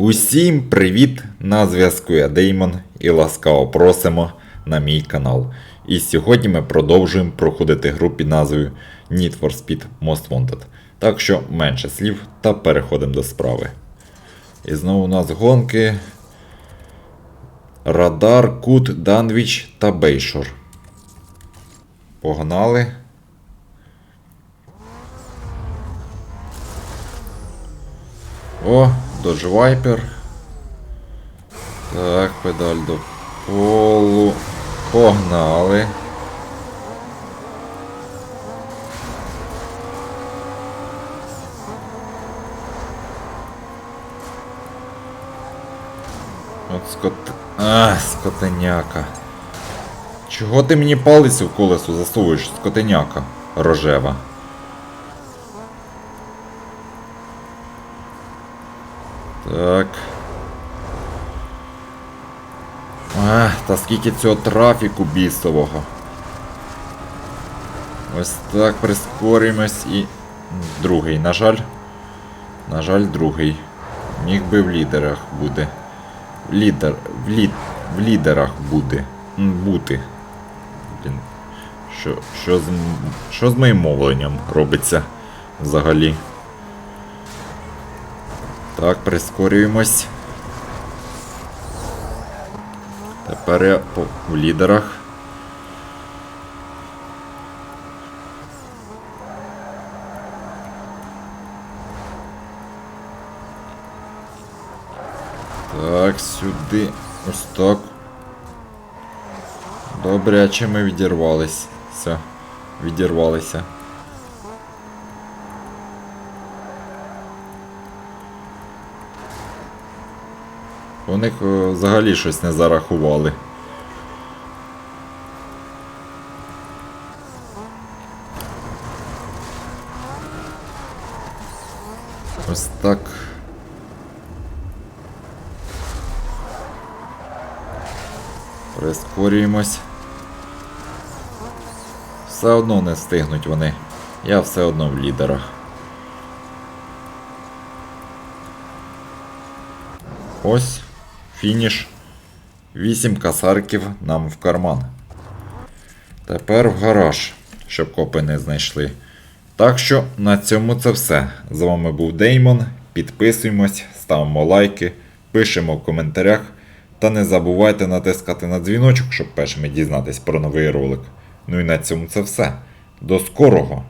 Усім привіт! На зв'язку я Деймон і ласкаво просимо на мій канал. І сьогодні ми продовжуємо проходити гру під назвою Need for Speed Most Wanted. Так що менше слів та переходимо до справи. І знову у нас гонки. Радар, Кут, Данвіч та Бейшор. Погнали. О, Dodge Viper. Так, педаль до полу. Погнали. От скот... А, скотеняка. Чого ти мені палицю в колесо засовуєш, скотеняка рожева? Так. А, та скільки цього трафіку бісового. Ось так прискорюємось і. Другий, на жаль. На жаль, другий. Міг би в лідерах буде. В лідер. В, лід, в лідерах буде. Бути. Блін. Що, що, з, що з моїм мовленням робиться взагалі? Так, прискорюємось. Тепер я по, в лідерах. Так, сюди. Ось так. Добряче ми відірвались. Все, відірвалися. У них е, взагалі щось не зарахували. Ось так. Прискорюємось. Все одно не встигнуть вони. Я все одно в лідерах. Ось фініш. 8 касарків нам в карман. Тепер в гараж, щоб копи не знайшли. Так що на цьому це все. З вами був Деймон. Підписуємось, ставимо лайки, пишемо в коментарях. Та не забувайте натискати на дзвіночок, щоб першими дізнатись про новий ролик. Ну і на цьому це все. До скорого!